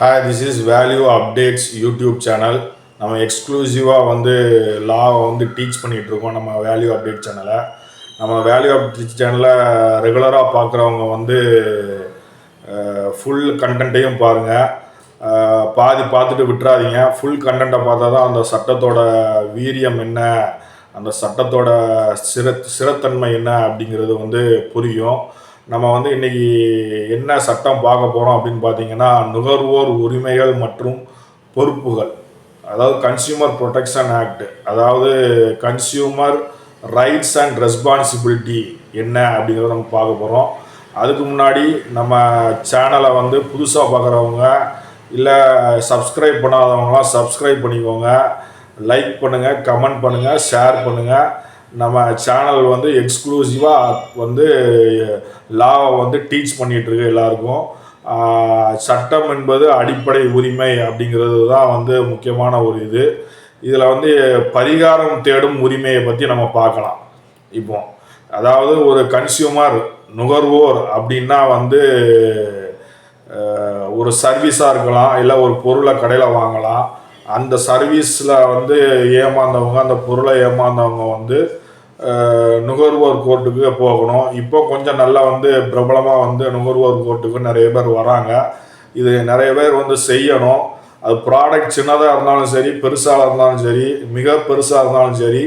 Hi this is value updates YouTube channel நம்ம எக்ஸ்க்ளூசிவாக வந்து லாவை வந்து டீச் பண்ணிகிட்டு இருக்கோம் நம்ம வேல்யூ அப்டேட் சேனலை நம்ம வேல்யூ அப்டேட் சேனலை ரெகுலராக பார்க்குறவங்க வந்து ஃபுல் கண்டென்ட்டையும் பாருங்கள் பாதி பார்த்துட்டு விட்டுறாதீங்க. ஃபுல் கண்டென்ட்டை பார்த்தா தான் அந்த சட்டத்தோட வீரியம் என்ன அந்த சட்டத்தோட சிற சிறத்தன்மை என்ன அப்படிங்கிறது வந்து புரியும். நம்ம வந்து இன்னைக்கு என்ன சட்டம் பார்க்க போகிறோம் அப்படின்னு பார்த்தீங்கன்னா நுகர்வோர் உரிமைகள் மற்றும் பொறுப்புகள். அதாவது கன்சியூமர் ப்ரொடெக்ஷன் ஆக்ட் அதாவது கன்சியூமர் ரைட்ஸ் அண்ட் ரெஸ்பான்சிபிலிட்டி என்ன அப்படிங்கிறத நம்ம பார்க்க போகிறோம் அதுக்கு முன்னாடி நம்ம சேனலை வந்து புதுசாக பார்க்குறவங்க இல்லை சப்ஸ்கிரைப் பண்ணாதவங்களாம் சப்ஸ்கிரைப் பண்ணிக்கோங்க. லைக் பண்ணுங்கள் கமெண்ட் பண்ணுங்கள் ஷேர் பண்ணுங்கள் நம்ம சேனல் வந்து எக்ஸ்க்ளூசிவாக வந்து லாவை வந்து டீச் பண்ணிகிட்ருக்கு எல்லாருக்கும். சட்டம் என்பது அடிப்படை உரிமை அப்படிங்கிறது தான் வந்து முக்கியமான ஒரு இது. இதில் வந்து பரிகாரம் தேடும் உரிமையை பற்றி நம்ம பார்க்கலாம். இப்போ அதாவது ஒரு கன்சியூமர் நுகர்வோர் அப்படின்னா வந்து ஒரு சர்வீஸாக இருக்கலாம் இல்லை ஒரு பொருளை கடையில் வாங்கலாம். அந்த சர்வீஸில் வந்து ஏமாந்தவங்க அந்த பொருளை ஏமாந்தவங்க வந்து நுகர்வோர் கோர்ட்டுக்கு போகணும். இப்போ கொஞ்சம் நல்லா வந்து பிரபலமாக வந்து நுகர்வோர் கோர்ட்டுக்கு நிறைய பேர் வராங்க. இது நிறைய பேர் வந்து செய்யணும். அது ப்ராடக்ட் சின்னதாக இருந்தாலும் சரி பெருசாக இருந்தாலும் சரி மிக பெருசாக இருந்தாலும் சரி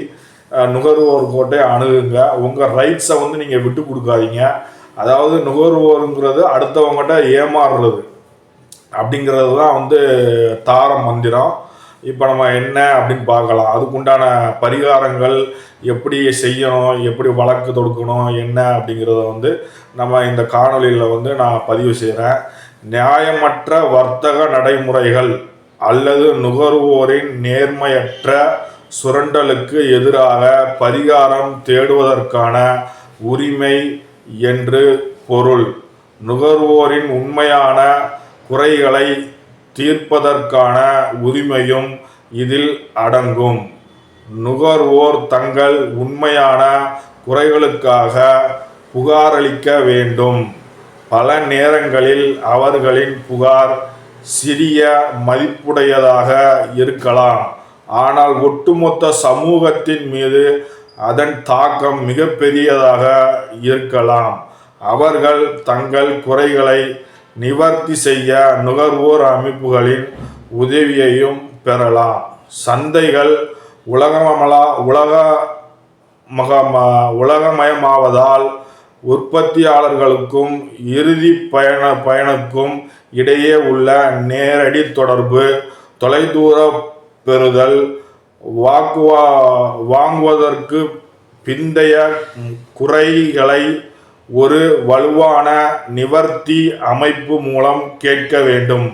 நுகர்வோர் கோர்ட்டை அணுகுங்க. உங்கள் ரைட்ஸை வந்து நீங்கள் விட்டு கொடுக்காதீங்க. அதாவது நுகர்வோருங்கிறது அடுத்தவங்ககிட்ட ஏமாறுறது அப்படிங்கிறது தான் வந்து தார மந்திரம். இப்போ நம்ம என்ன அப்படின்னு பார்க்கலாம். அதுக்குண்டான பரிகாரங்கள் எப்படி செய்யணும் எப்படி வழக்கு தொடுக்கணும் என்ன அப்படிங்கிறத வந்து நம்ம இந்த காணொலியில் வந்து நான் பதிவு செய்கிறேன் நியாயமற்ற வர்த்தக நடைமுறைகள் அல்லது நுகர்வோரின் நேர்மையற்ற சுரண்டலுக்கு எதிராக பரிகாரம் தேடுவதற்கான உரிமை என்று பொருள். நுகர்வோரின் உண்மையான குறைகளை தீர்ப்பதற்கான உரிமையும் இதில் அடங்கும். நுகர்வோர் தங்கள் உண்மையான குறைகளுக்காக புகாரளிக்க வேண்டும். பல நேரங்களில் அவர்களின் புகார் சிறிய மதிப்புடையதாக இருக்கலாம். ஆனால் ஒட்டுமொத்த சமூகத்தின் மீது அதன் தாக்கம் மிகப்பெரியதாக இருக்கலாம். அவர்கள் தங்கள் குறைகளை நிவர்த்தி செய்ய நுகர்வோர் அமைப்புகளின் உதவியையும் பெறலாம். சந்தைகள் உலகமலா உலக மகம உலகமயமாவதால் உற்பத்தியாளர்களுக்கும் இறுதி பயண பயனுக்கும் இடையே உள்ள நேரடி தொடர்பு தொலைதூர பெறுதல் வாக்குவா வாங்குவதற்கு பிந்தைய குறைகளை ஒரு வலுவான நிவர்த்தி அமைப்பு மூலம் கேட்க வேண்டும்.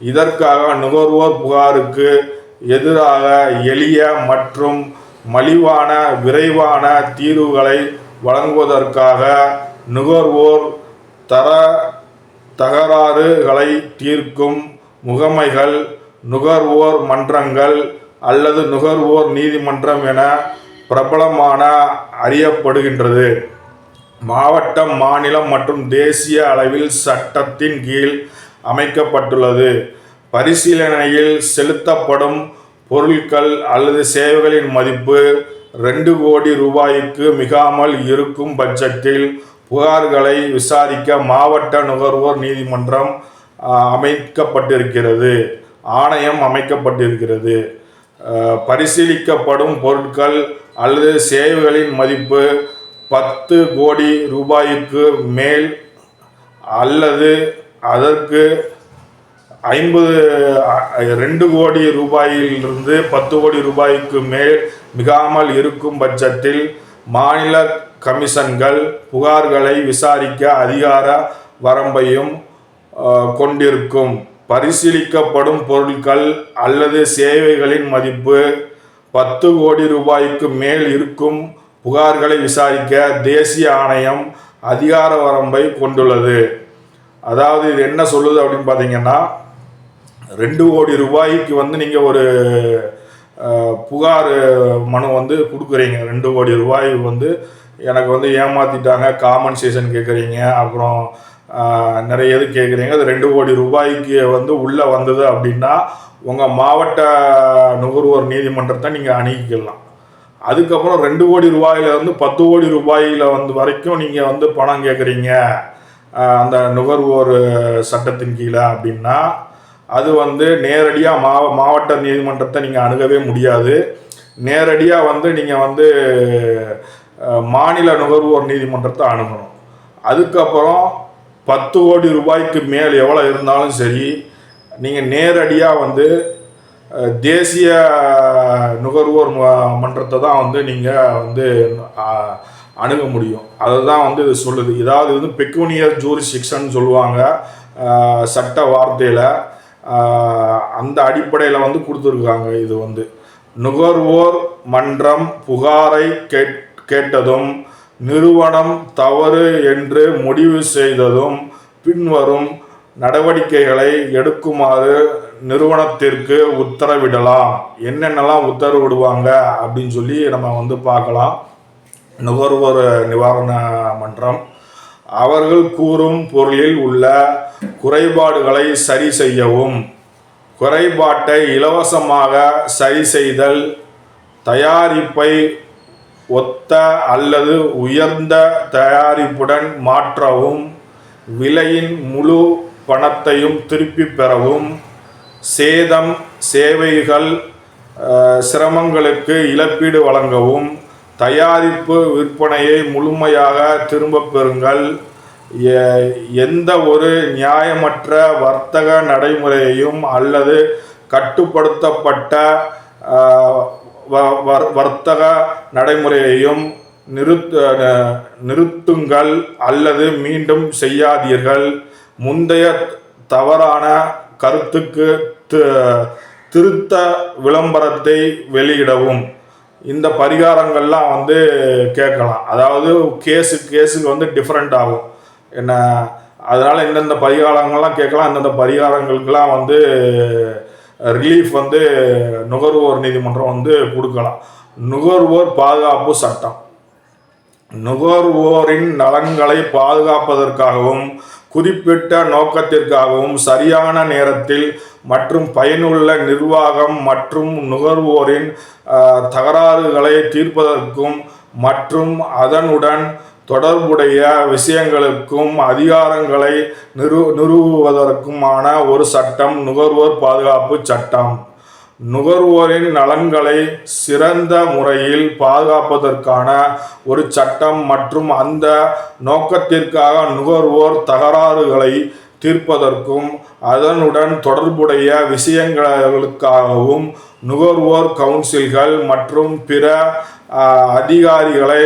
இதற்காக நுகர்வோர் புகாருக்கு எதிராக எளிய மற்றும் மலிவான விரைவான தீர்வுகளை வழங்குவதற்காக நுகர்வோர் தர தகராறுகளை தீர்க்கும் முகமைகள் நுகர்வோர் மன்றங்கள் அல்லது நுகர்வோர் நீதிமன்றம் என பிரபலமான அறியப்படுகின்றது. மாவட்டம் மாநிலம் மற்றும் தேசிய அளவில் சட்டத்தின் கீழ் அமைக்கப்பட்டுள்ளது. பரிசீலனையில் செலுத்தப்படும் பொருட்கள் அல்லது சேவைகளின் மதிப்பு ரெண்டு கோடி ரூபாய்க்கு மிகாமல் இருக்கும் பட்சத்தில் புகார்களை விசாரிக்க மாவட்ட நுகர்வோர் நீதிமன்றம் அமைக்கப்பட்டிருக்கிறது. ஆணையம் அமைக்கப்பட்டிருக்கிறது. பரிசீலிக்கப்படும் பொருட்கள் அல்லது சேவைகளின் மதிப்பு பத்து கோடி ரூபாய்க்கு மேல் அல்லது அதற்கு ஐம்பது ரெண்டு கோடி ரூபாயிலிருந்து பத்து கோடி ரூபாய்க்கு மேல் மிகாமல் இருக்கும் பட்சத்தில் மாநில கமிஷன்கள் புகார்களை விசாரிக்க அதிகார வரம்பையும் கொண்டிருக்கும். பரிசீலிக்கப்படும் பொருட்கள் அல்லது சேவைகளின் மதிப்பு பத்து கோடி ரூபாய்க்கு மேல் இருக்கும் புகார்களை விசாரிக்க தேசிய ஆணையம் அதிகார வரம்பை கொண்டுள்ளது. அதாவது இது என்ன சொல்லுது அப்படின்னு பார்த்தீங்கன்னா ரெண்டு கோடி ரூபாய்க்கு வந்து நீங்கள் ஒரு புகார் மனு வந்து கொடுக்குறீங்க. ரெண்டு கோடி ரூபாய் வந்து எனக்கு வந்து ஏமாத்திட்டாங்க காம்பன்சேஷன் கேட்குறீங்க அப்புறம் நிறைய இது கேட்குறீங்க அது ரெண்டு கோடி ரூபாய்க்கு வந்து உள்ளே வந்தது அப்படின்னா உங்கள் மாவட்ட நுகர்வோர் நீதிமன்றத்தை நீங்கள் அணுகிக்கலாம். அதுக்கப்புறம் ரெண்டு கோடி ரூபாயில இருந்து பத்து கோடி ரூபாயில வந்து வரைக்கும் நீங்கள் வந்து பணம் கேட்குறீங்க அந்த நுகர்வோர் சட்டத்தின் கீழே அப்படின்னா அது வந்து நேரடியாக மாவ மாவட்ட நீதிமன்றத்தை நீங்கள் அணுகவே முடியாது. நேரடியாக வந்து நீங்கள் வந்து மாநில நுகர்வோர் நீதிமன்றத்தை அணுகணும். அதுக்கப்புறம் பத்து கோடி ரூபாய்க்கு மேல் எவ்வளோ இருந்தாலும் சரி நீங்கள் நேரடியாக வந்து தேசிய நுகர்வோர் ம- மன்றத்தை தான் வந்து நீங்கள் வந்து அணுக முடியும். அதுதான் வந்து இது சொல்லுது. இதாவது வந்து பெக்குனியர் ஜூரிஸ்டிக்ஷன் சொல்லுவாங்க சட்ட வார்த்தையில். அந்த அடிப்படையில் வந்து கொடுத்துருக்காங்க இது வந்து. நுகர்வோர் மன்றம் புகாரை கேட் கேட்டதும் நிறுவனம் தவறு என்று முடிவு செய்ததும் பின்வரும் நடவடிக்கைகளை எடுக்குமாறு நிறுவனத்திற்கு உத்தரவிடலாம். என்னென்னலாம் உத்தரவிடுவாங்க அப்படின்னு சொல்லி நம்ம வந்து பார்க்கலாம். நுகர்வோர் நிவாரண மன்றம். அவர்கள் கூறும் பொருளில் உள்ள குறைபாடுகளை சரி செய்யவும் குறைபாட்டை இலவசமாக சரி செய்தல் தயாரிப்பை ஒத்த அல்லது உயர்ந்த தயாரிப்புடன் மாற்றவும் விலையின் முழு பணத்தையும் திருப்பிப் பெறவும் சேதம் சேவைகள் சிரமங்களுக்கு இழப்பீடு வழங்கவும் தயாரிப்பு விற்பனையை முழுமையாக திரும்பப் பெறுங்கள். எ- எந்த ஒரு நியாயமற்ற வர்த்தக நடைமுறையையும் அல்லது கட்டுப்படுத்தப்பட்ட வ- வர்த்தக நடைமுறையையும் நிறுத்த நிறுத்துங்கள் அல்லது மீண்டும் செய்யாதீர்கள். முந்தைய தவறான கருத்துக்கு திருத்த விளம்பரத்தை வெளியிடவும். இந்த பரிகாரங்கள்லாம் வந்து கேட்கலாம். அதாவது கேஸு கேஸுக்கு வந்து டிஃப்ரெண்ட் ஆகும். என்ன அதனால் இந்தந்த பரிகாரங்கள்லாம் கேட்கலாம். இந்தந்த பரிகாரங்களுக்கெல்லாம் வந்து ரிலீஃப் வந்து நுகர்வோர் நீதிமன்றம் வந்து கொடுக்கலாம். நுகர்வோர் பாதுகாப்பு சட்டம். நுகர்வோரின் நலன்களை பாதுகாப்பதற்காகவும் குறிப்பிட்ட நோக்கத்திற்காகவும் சரியான நேரத்தில் மற்றும் பயனுள்ள நிர்வாகம் மற்றும் நுகர்வோரின் தகராறுகளை தீர்ப்பதற்கும் மற்றும் அதனுடன் தொடர்புடைய விஷயங்களுக்கும் அதிகாரங்களை நிறு நிறுவுவதற்குமான ஒரு சட்டம் நுகர்வோர் பாதுகாப்பு சட்டம். நுகர்வோரின் நலன்களை சிறந்த முறையில் பாதுகாப்பதற்கான ஒரு சட்டம் மற்றும் அந்த நோக்கத்திற்காக நுகர்வோர் தகராறுகளை தீர்ப்பதற்கும் அதனுடன் தொடர்புடைய விஷயங்களுக்காகவும் நுகர்வோர் கவுன்சில்கள் மற்றும் பிற அதிகாரிகளை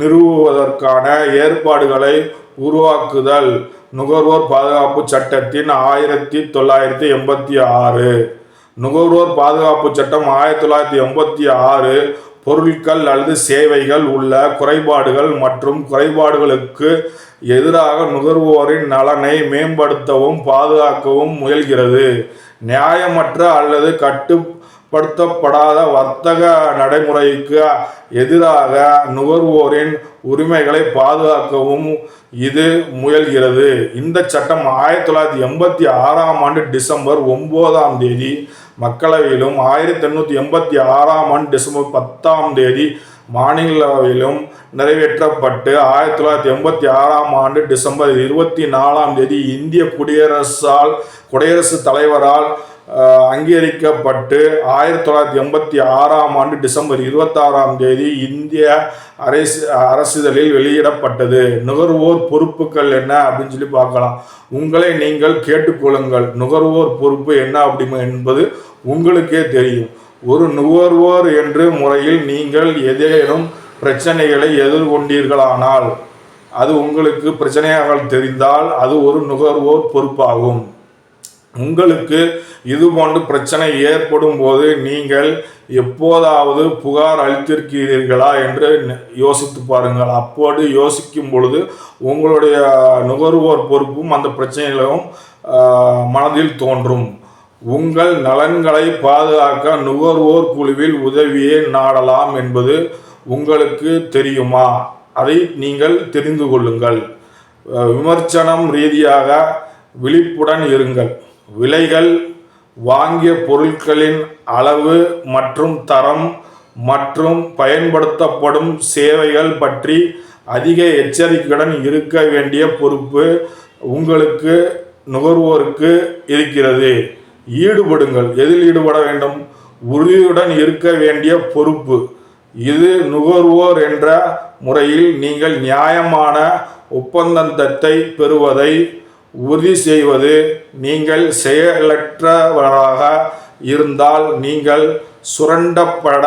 நிறுவுவதற்கான ஏற்பாடுகளை உருவாக்குதல். நுகர்வோர் பாதுகாப்பு சட்டத்தின் ஆயிரத்தி தொள்ளாயிரத்தி எண்பத்தி ஆறு. நுகர்வோர் பாதுகாப்பு சட்டம் ஆயிரத்தி தொள்ளாயிரத்தி எண்பத்தி ஆறு பொருட்கள் அல்லது சேவைகள் உள்ள குறைபாடுகள் மற்றும் குறைபாடுகளுக்கு எதிராக நுகர்வோரின் நலனை மேம்படுத்தவும் பாதுகாக்கவும் முயல்கிறது. நியாயமற்ற அல்லது கட்டு படுத்தப்படாத வர்த்தக நடைமுறைக்கு எதிராக நுகர்வோரின் உரிமைகளை பாதுகாக்கவும் இது முயல்கிறது. இந்த சட்டம் ஆயிரத்தி தொள்ளாயிரத்தி எண்பத்தி ஆறாம் ஆண்டு டிசம்பர் ஒன்பதாம் தேதி மக்களவையிலும் ஆயிரத்தி எண்ணூற்றி எண்பத்தி ஆறாம் ஆண்டு டிசம்பர் பத்தாம் தேதி மாநிலவையிலும் நிறைவேற்றப்பட்டு ஆயிரத்தி தொள்ளாயிரத்தி எண்பத்தி ஆறாம் ஆண்டு டிசம்பர் இருபத்தி நாலாம் தேதி இந்திய குடியரசால் குடியரசுத் தலைவரால் அங்கீகரிக்கப்பட்டு ஆயிரத்தி தொள்ளாயிரத்தி எண்பத்தி ஆறாம் ஆண்டு டிசம்பர் இருபத்தாறாம் தேதி இந்திய அரசு அரசிதழில் வெளியிடப்பட்டது. நுகர்வோர் பொறுப்புகள் என்ன அப்படின்னு சொல்லி பார்க்கலாம். உங்களை நீங்கள் கேட்டுக்கொள்ளுங்கள். நுகர்வோர் பொறுப்பு என்ன அப்படி என்பது உங்களுக்கே தெரியும். ஒரு நுகர்வோர் என்று முறையில் நீங்கள் ஏதேனும் பிரச்சனைகளை எதிர்கொண்டீர்களானால் அது உங்களுக்கு பிரச்சனையாக தெரிந்தால் அது ஒரு நுகர்வோர் பொறுப்பாகும். உங்களுக்கு இது போன்ற பிரச்சனை ஏற்படும் போது நீங்கள் எப்போதாவது புகார் அளித்திருக்கிறீர்களா என்று யோசித்து பாருங்கள். அப்போது யோசிக்கும் பொழுது உங்களுடைய நுகர்வோர் பொறுப்பும் அந்த பிரச்சனைகளும் மனதில் தோன்றும். உங்கள் நலன்களை பாதுகாக்க நுகர்வோர் குழுவில் உதவியை நாடலாம் என்பது உங்களுக்கு தெரியுமா? அதை நீங்கள் தெரிந்து கொள்ளுங்கள். விமர்சனம் ரீதியாக விழிப்புடன் இருங்கள். விலைகள் வாங்கிய பொருட்களின் அளவு மற்றும் தரம் மற்றும் பயன்படுத்தப்படும் சேவைகள் பற்றி அதிக எச்சரிக்கையுடன் இருக்க வேண்டிய பொறுப்பு உங்களுக்கு நுகர்வோருக்கு இருக்கிறது. ஈடுபடுங்கள். எதில் ஈடுபட வேண்டும்? உறுதியுடன் இருக்க வேண்டிய பொறுப்பு. இது நுகர்வோர் என்ற முறையில் நீங்கள் நியாயமான ஒப்பந்தத்தை பெறுவதை உறுதி செய்வது நீங்கள் செயலற்றவராக இருந்தால் நீங்கள் சுரண்டப்பட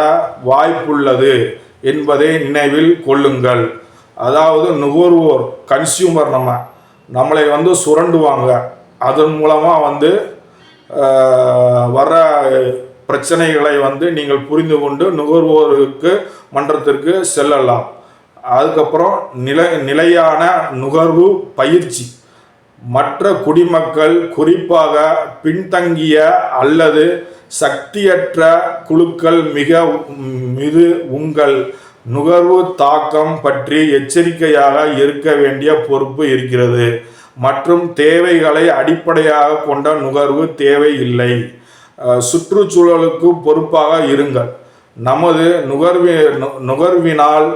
வாய்ப்புள்ளது என்பதை நினைவில் கொள்ளுங்கள். அதாவது நுகர்வோர் கன்சியூமர் நம்ம நம்மளை வந்து சுரண்டுவாங்க. அதன் மூலமாக வந்து வர பிரச்சனைகளை வந்து நீங்கள் புரிந்து கொண்டு நுகர்வோருக்கு மன்றத்திற்கு செல்லலாம். அதுக்கப்புறம் நிலை நிலையான நுகர்வு பயிற்சி. மற்ற குடிமக்கள் குறிப்பாக பின்தங்கிய அல்லது சக்தியற்ற குழுக்கள் மிக மீது உங்கள் நுகர்வு தாக்கம் பற்றி எச்சரிக்கையாக இருக்க வேண்டிய பொறுப்பு இருக்கிறது. மற்றும் தேவைகளை அடிப்படையாக கொண்ட நுகர்வு தேவை இல்லை. சுற்றுச்சூழலுக்கு பொறுப்பாக இருங்கள். நமது நுகர்வி நுகர்வினால்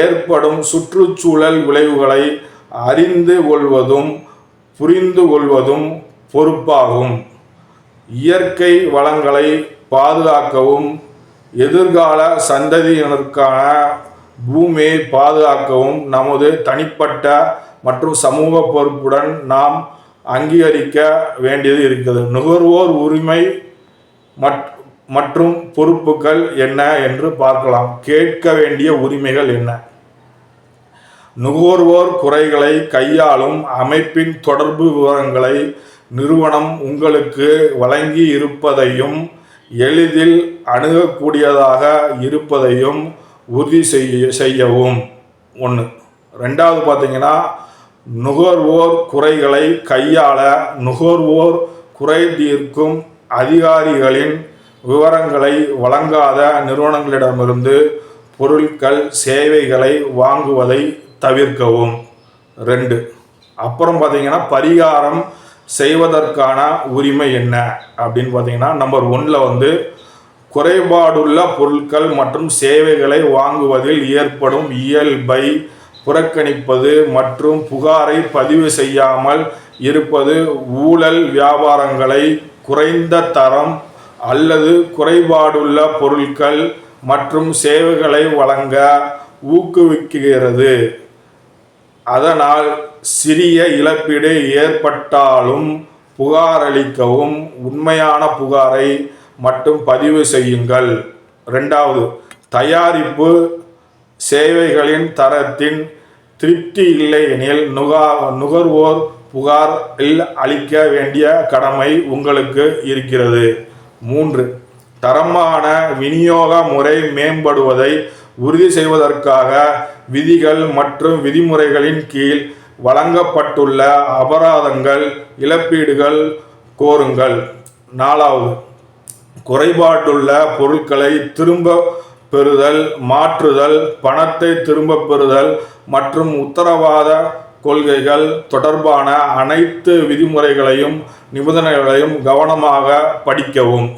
ஏற்படும் சுற்றுச்சூழல் விளைவுகளை அறிந்து கொள்வதும் புரிந்து கொள்வதும் பொறுப்பாகும். இயற்கை வளங்களை பாதுகாக்கவும் எதிர்கால சந்ததியினருக்கான பூமியை பாதுகாக்கவும் நமது தனிப்பட்ட மற்றும் சமூக பொறுப்புடன் நாம் அங்கீகரிக்க வேண்டியது இருக்கிறது. நுகர்வோர் உரிமை மற்றும் பொறுப்புகள் என்ன என்று பார்க்கலாம். கேட்க வேண்டிய உரிமைகள் என்ன? நுகர்வோர் குறைகளை கையாளும் அமைப்பின் தொடர்பு விவரங்களை நிறுவனம் உங்களுக்கு வழங்கி இருப்பதையும் எளிதில் அணுகக்கூடியதாக இருப்பதையும் உறுதி செய்ய செய்யவும். ஒன்று ரெண்டாவது பார்த்தீங்கன்னா நுகர்வோர் குறைகளை கையாள நுகர்வோர் குறை தீர்க்கும் அதிகாரிகளின் விவரங்களை வழங்காத நிறுவனங்களிடமிருந்து பொருட்கள் சேவைகளை வாங்குவதை தவிர்க்கவும். ரெண்டு அப்புறம் பார்த்தீங்கன்னா பரிகாரம் செய்வதற்கான உரிமை என்ன? அப்படின்னு பார்த்தீங்கன்னா நம்பர் ஒன்றில் வந்து குறைபாடுள்ள பொருட்கள் மற்றும் சேவைகளை வாங்குவதில் ஏற்படும் இயல்பை புறக்கணிப்பது மற்றும் புகாரை பதிவு செய்யாமல் இருப்பது ஊழல் வியாபாரங்களை குறைந்த தரம் அல்லது குறைபாடுள்ள பொருட்கள் மற்றும் சேவைகளை வழங்க ஊக்குவிக்கிறது. அதனால் சிறிய இழப்பீடு ஏற்பட்டாலும் புகாரளிக்கவும் உண்மையான புகாரை மட்டும் பதிவு செய்யுங்கள். ரெண்டாவது தயாரிப்பு சேவைகளின் தரத்தின் திருப்தி இல்லை எனில் நுகா நுகர்வோர் புகார் அளிக்க வேண்டிய கடமை உங்களுக்கு இருக்கிறது. மூன்று தரமான விநியோக முறை மேம்படுவதை உறுதி செய்வதற்காக விதிகள் மற்றும் விதிமுறைகளின் கீழ் வழங்கப்பட்டுள்ள அபராதங்கள் இழப்பீடுகள் கோருங்கள். நாலாவது குறைபாட்டுள்ள பொருட்களை திரும்ப பெறுதல் மாற்றுதல் பணத்தை திரும்ப பெறுதல் மற்றும் உத்தரவாத கொள்கைகள் தொடர்பான அனைத்து விதிமுறைகளையும் நிபந்தனைகளையும் கவனமாக படிக்கவும்.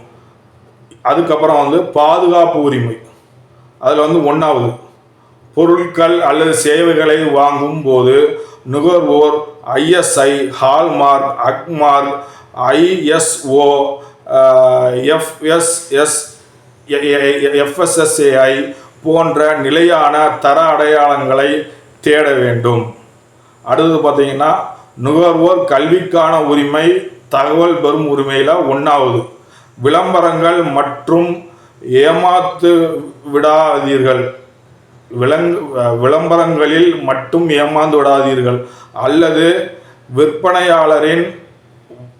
அதுக்கப்புறம் வந்து பாதுகாப்பு உரிமை. அதில் வந்து ஒன்றாவது பொருட்கள் அல்லது சேவைகளை வாங்கும் போது நுகர்வோர் ISI hallmark Agmark ISO FSS FSSAI போன்ற நிலையான தர அடையாளங்களை தேட வேண்டும். அடுத்தது பார்த்தீங்கன்னா நுகர்வோர் கல்விக்கான உரிமை தகவல் பெறும் உரிமையில் ஒன்றாவது விளம்பரங்கள் மற்றும் ஏமாத்து விடாதீர்கள். விளங் விளம்பரங்களில் மட்டும் ஏமாந்து விடாதீர்கள். அல்லது விற்பனையாளரின்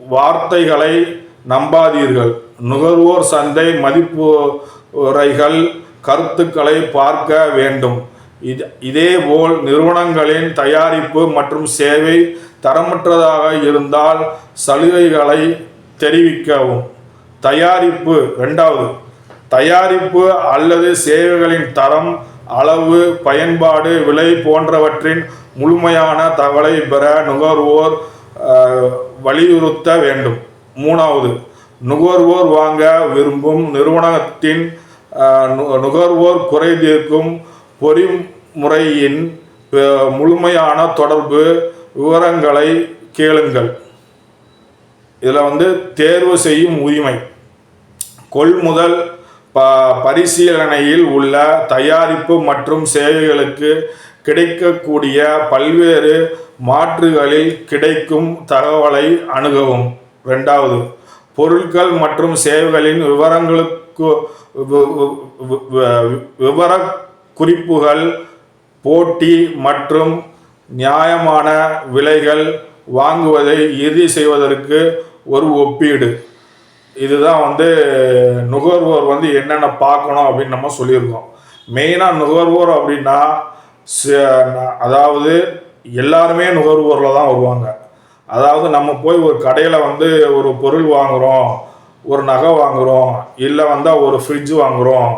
வார்த்தைகளை நம்பாதீர்கள். நுகர்வோர் சந்தை மதிப்புரைகள் கருத்துக்களை பார்க்க வேண்டும். இது இதேபோல் நிறுவனங்களின் தயாரிப்பு மற்றும் சேவை தரமற்றதாக இருந்தால் சலுகைகளை தெரிவிக்கவும். தயாரிப்பு ரெண்டாவது தயாரிப்பு அல்லது சேவைகளின் தரம் அளவு பயன்பாடு விலை போன்றவற்றின் முழுமையான தகவலை பெற நுகர்வோர் வலியுறுத்த வேண்டும். மூணாவது நுகர்வோர் வாங்க விரும்பும் நிறுவனத்தின் நுகர்வோர் குறை தீர்க்கும் பொறிமுறையின் முழுமையான தொடர்பு விவரங்களை கேளுங்கள். இதில் வந்து தேர்வு செய்யும் உரிமை. கொள்முதல் ப பரிசீலனையில் உள்ள தயாரிப்பு மற்றும் சேவைகளுக்கு கிடைக்கக்கூடிய பல்வேறு மாற்றுகளில் கிடைக்கும் தகவலை அணுகவும். ரெண்டாவது பொருட்கள் மற்றும் சேவைகளின் விவரங்களுக்கு விவர குறிப்புகள் போட்டி மற்றும் நியாயமான விலைகள் வாங்குவதை இறுதி செய்வதற்கு ஒரு ஒப்பீடு. இதுதான் வந்து நுகர்வோர் வந்து என்னென்ன பார்க்கணும் அப்படின்னு நம்ம சொல்லியிருக்கோம். மெயினாக நுகர்வோர் அப்படின்னா ச- அதாவது எல்லாருமே நுகர்வோரில் தான் வருவாங்க. அதாவது நம்ம போய் ஒரு கடையில் வந்து ஒரு பொருள் வாங்குகிறோம் ஒரு நகை வாங்குகிறோம் இல்லை வந்தால் ஒரு ஃப்ரிட்ஜ் வாங்குகிறோம்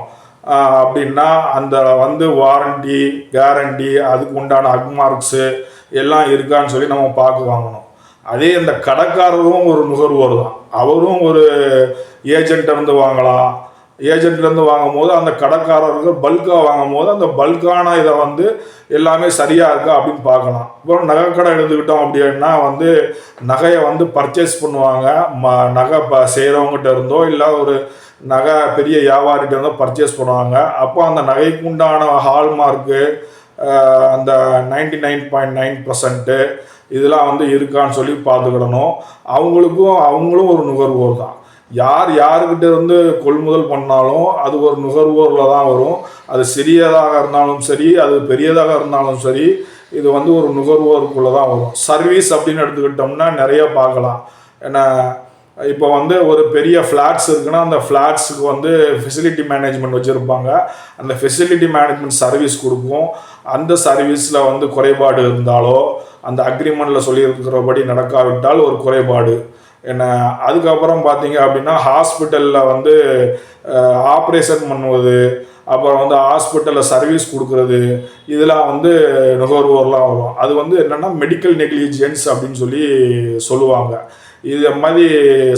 அப்படின்னா அந்த வந்து வாரண்டி கேரண்டி அதுக்கு உண்டான அக்மார்க்ஸு எல்லாம் இருக்கான்னு சொல்லி நம்ம பார்க்க வாங்கணும். அதே இந்த கடைக்காரரும் ஒரு நுகர்வோர் தான். அவரும் ஒரு ஏஜென்ட்டிருந்து வாங்கலாம். ஏஜென்ட்லேருந்து வாங்கும் போது அந்த கடைக்காரர்கள் பல்காக வாங்கும் போது அந்த பல்கான இதை வந்து எல்லாமே சரியாக இருக்கா அப்படின்னு பார்க்கலாம். இப்போ நகைக்கடை எடுத்துக்கிட்டோம் அப்படின்னா வந்து நகையை வந்து பர்ச்சேஸ் பண்ணுவாங்க. ம நகை ப செய்கிறவங்ககிட்ட இருந்தோ இல்லை ஒரு நகை பெரிய வியாபாரிகிட்ட இருந்தோ பர்ச்சேஸ் பண்ணுவாங்க. அப்போ அந்த நகைக்கு உண்டான ஹால்மார்க்கு அந்த ninety nine point nine percent இதெல்லாம் வந்து இருக்கான்னு சொல்லி பார்த்துக்கிடணும். அவங்களுக்கும் அவங்களும் ஒரு நுகர்வோர் தான். யார் யாருக்கிட்ட இருந்து கொள்முதல் பண்ணாலும் அது ஒரு நுகர்வோரில் தான் வரும். அது சிறியதாக இருந்தாலும் சரி அது பெரியதாக இருந்தாலும் சரி இது வந்து ஒரு நுகர்வோருக்குள்ளே தான் வரும். சர்வீஸ் அப்படின்னு எடுத்துக்கிட்டோம்னா நிறைய பார்க்கலாம். ஏன்னா இப்போ வந்து ஒரு பெரிய ஃப்ளாட்ஸ் இருக்குன்னா அந்த ஃப்ளாட்ஸுக்கு வந்து ஃபெசிலிட்டி மேனேஜ்மெண்ட் வச்சுருப்பாங்க. அந்த ஃபெசிலிட்டி மேனேஜ்மெண்ட் சர்வீஸ் கொடுக்கும். அந்த சர்வீஸில் வந்து குறைபாடு இருந்தாலோ அந்த அக்ரிமெண்ட்டில் சொல்லியிருக்கிறபடி நடக்காவிட்டால் ஒரு குறைபாடு. என்ன அதுக்கப்புறம் பார்த்தீங்க அப்படின்னா ஹாஸ்பிட்டலில் வந்து ஆப்ரேஷன் பண்ணுவது அப்புறம் வந்து ஹாஸ்பிட்டலில் சர்வீஸ் கொடுக்கறது இதெல்லாம் வந்து நுகர்வோர்லாம் வரும். அது வந்து என்னென்னா மெடிக்கல் நெக்லிஜென்ஸ் அப்படின்னு சொல்லி சொல்லுவாங்க. இது மாதிரி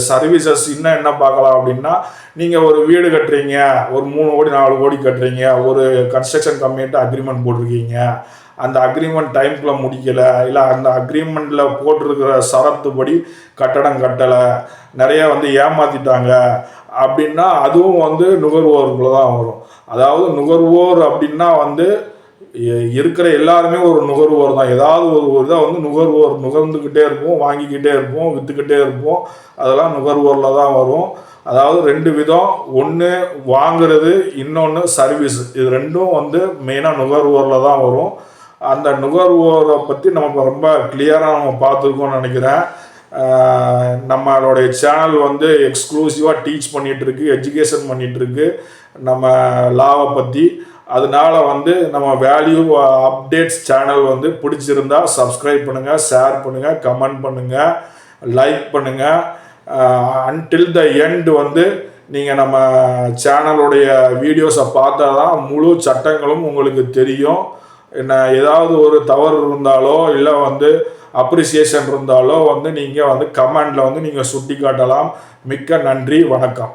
சர்வீசஸ் இன்னும் என்ன பார்க்கலாம் அப்படின்னா நீங்கள் ஒரு வீடு கட்டுறீங்க ஒரு மூணு கோடி நாலு கோடி கட்டுறீங்க ஒரு கன்ஸ்ட்ரக்ஷன் கம்பெனிட்டு அக்ரிமெண்ட் போட்டிருக்கீங்க. அந்த அக்ரிமெண்ட் டைம்குள்ளே முடிக்கலை இல்லை அந்த அக்ரிமெண்ட்டில் போட்டிருக்கிற சரத்துப்படி கட்டடம் கட்டலை நிறையா வந்து ஏமாற்றிட்டாங்க அப்படின்னா அதுவும் வந்து நுகர்வோருக்குள்ள தான் வரும். அதாவது நுகர்வோர் அப்படின்னா வந்து இருக்கிற எல்லாருமே ஒரு நுகர்வோர் தான். ஏதாவது ஒரு ஒரு தான் வந்து நுகர்வோர் நுகர்ந்துக்கிட்டே இருப்போம் வாங்கிக்கிட்டே இருப்போம் விற்றுக்கிட்டே இருப்போம். அதெல்லாம் நுகர்வோரில் தான் வரும். அதாவது ரெண்டு விதம். ஒன்று வாங்குறது இன்னொன்று சர்வீஸ் இது ரெண்டும் வந்து மெயினாக நுகர்வோரில் தான் வரும். அந்த நுகர்வோரை பற்றி நம்ம ரொம்ப கிளியராக நம்ம பார்த்துருக்கோம்னு நினைக்கிறேன். நம்மளுடைய சேனல் வந்து எக்ஸ்க்ளூசிவாக டீச் பண்ணிகிட்ருக்கு எஜுகேஷன் பண்ணிகிட்ருக்கு நம்ம லாவை பற்றி அதனால வந்து நம்ம வேல்யூ அப்டேட்ஸ் சேனல் வந்து பிடிச்சிருந்தா சப்ஸ்கிரைப் பண்ணுங்கள் ஷேர் பண்ணுங்கள் கமெண்ட் பண்ணுங்கள் லைக் பண்ணுங்கள் அன்டில் uh, த எண்ட் வந்து நீங்கள் நம்ம சேனலுடைய வீடியோஸை பார்த்தா தான் முழு சட்டங்களும் உங்களுக்கு தெரியும். என்ன ஏதாவது ஒரு தவறு இருந்தாலோ இல்லை வந்து அப்ரிசியேஷன் இருந்தாலோ வந்து நீங்கள் வந்து கமெண்டில் வந்து நீங்கள் சுட்டி காட்டலாம் மிக்க நன்றி வணக்கம்.